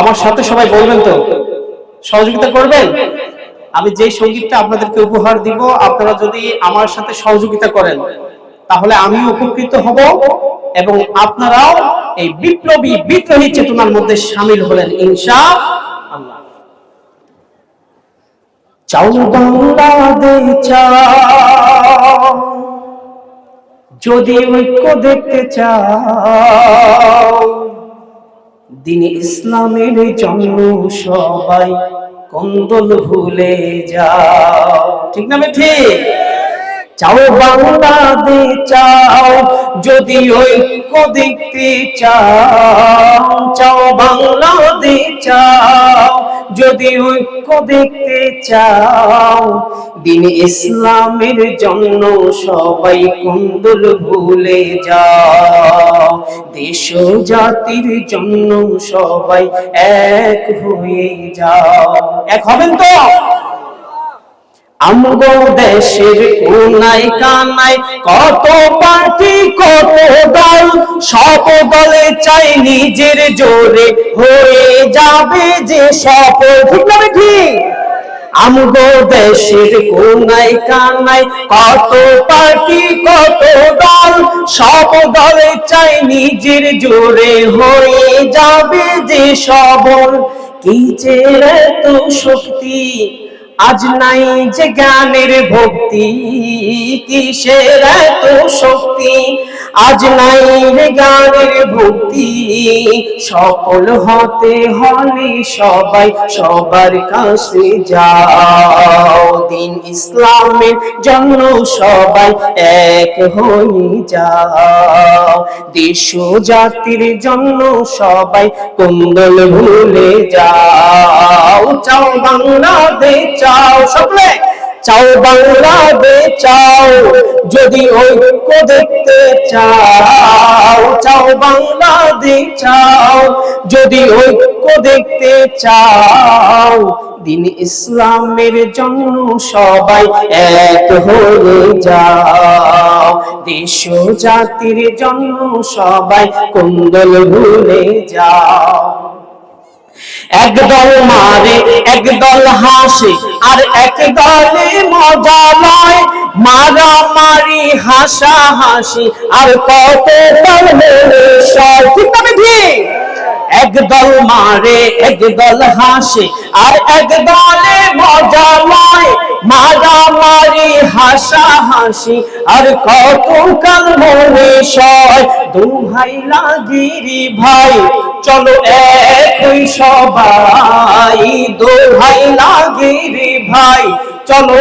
আমার সাথে সবাই বলবেন তো? সহযোগিতা করবেন? আমি যে সঙ্গীতটা আপনাদেরকে উপহার দিব, আপনারা যদি আমার সাথে সহযোগিতা করেন, তাহলে আমি উপকৃত হব এবং আপনারাও এই বিপ্লবী, বিদ্রোহী চেতনার মধ্যে সামিল হলেন চাও যদি ঐক্য দেখতে চাও দিন ইসলামের জন্য সবাই কন্দল ভুলে যাও। ঠিক না ঠিক চাও বাংলাদেশ চাও, যদি ঐক্য দেখতে চাও চাও বাংলাদেশ চাও, যদি ঐক্য দেখতে চাও, দিন ইসলামের জন্য সবাই কুন্দল ভুলে যাও, দেশ জাতির জন্য সবাই এক হয়ে যাও। এক হবেন তো? আমগো দেশের কোনায় কানায় কত পার্টি কত দল, সব দলে চাই নিজের জোরে হয়ে যাবে যে সফল। ঠিক না ঠিক আমগো দেশের কোনায় কানায় কত পার্টি কত দল, সব দলে চাই নিজের জোরে হয়ে যাবে যে সবল। কি যে এত শক্তি আজ নাই যে জ্ঞানের ভক্তি, কিসের এত শক্তি? আজ নাই রে জ্ঞানের ভক্তি, সফল হতে হলে সবাই সবার কাছে যাও। দিন ইসলামের জন্য সবাই এক হয়ে যাও। দেশ জাতির জন্য সবাই কুন্দল ভুলে যাও। চাও বাংলাদেশ, চাও সকলে চাও বাংলাদেশ, চাও যদি ঐক্য দেখতে চাও। চাও বাংলাদেশ, চাও যদি ঐক্য দেখতে চাও। দিন ইসলামের জন্য সবাই এক হয়ে যাও। দেশ জাতির জন্য সবাই কুন্দল ভুলে যাও। একদল মারে একদল হাসে আর একদলে মজা লয়। মারামারি হাসা হাসি আর কত দল মেলে সয় ঠিক না ঠিক একদল মারে একদল হাসে, আর এক দলে মজা লয়, মারামারি হাসা হাসি আর কত কাল মনে সয়, দুহাই লাগিরি ভাই, চলো একই সবাই, দোহাই লাগিরি ভাই, চলো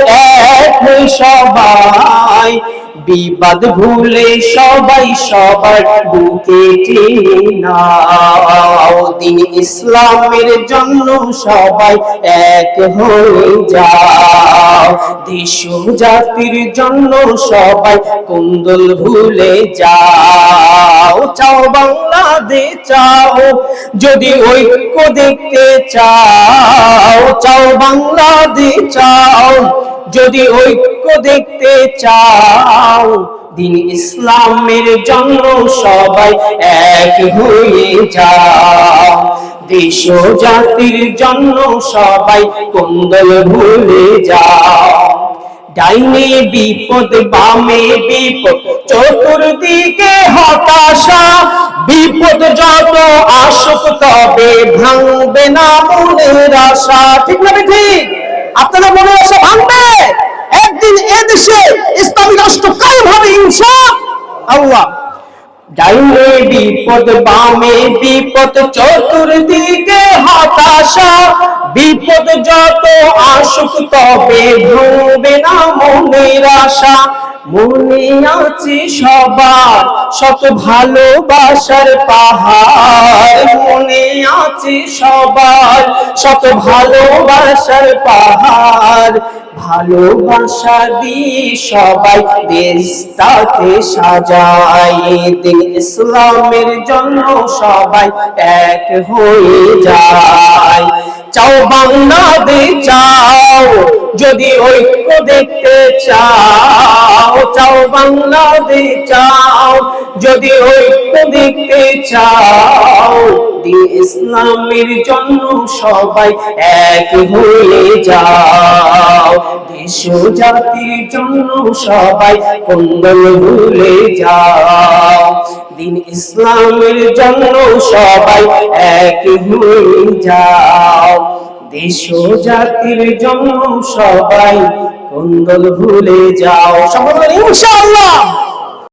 একই সবাই। বিবাদ ভুলে সবাই সবার বুকে টেনে নাও। দিন ইসলামের জন্য সবাই এক হয়ে যাও। দেশ জাতির জন্য সবাই কুন্দল ভুলে যাও। চাও বাংলাদেশ, চাও যদি ঐক্য দেখতে চাও। চাও বাংলাদেশ, চাও যদি ঐক্য দেখতে চাও। দিন ইসলামের জন্য সবাই এক হয়ে যাও। দেশ জাতির জন্য সবাই কুন্দল ভুলে যাও। ডাইনে বিপদ, বামে বিপদ, চতুর্দিকে হতাশা। বিপদ যত আসুক তবে ভাঙবে না মনের আশা। ঠিক না ঠিক? আপনাদের মনে আশা ভাঙবে? একদিন এদেশে ইসলামী রাষ্ট্র কায়েম হবে ইনশা আল্লাহ, ডাইনে বিপদ, বামে বিপদ, চতুর্দিকে হতাশা। বিপদ যত আসুক, তবে ভুলবে না মনের আশা। মনে আছে সবার শত ভালোবাসার পাহাড়। মনে আছে সবার শত ভালোবাসার পাহাড়। ভালোবাসা দিয়ে সবাই দেশটাকে সাজায়। ইসলামের জন্য সবাই এক হয়ে যায়। চাও বাংলাদেশ, চাও যদি ঐক্য দেখতে চাও চাও বাংলাদেশ, চাও। যদি ঐক্য দেখতে চাও ইসলামের জন্য সবাই এক হয়ে যাও। দেশ জাতির জন্য সবাই কুন্দল ভুলে যাও। দিন ইসলামের জন্য সবাই এক হয়ে যাও। দেশ জাতির জন্য সবাই কন্দল ভুলে যাও। সকল ইনশাআল্লাহ।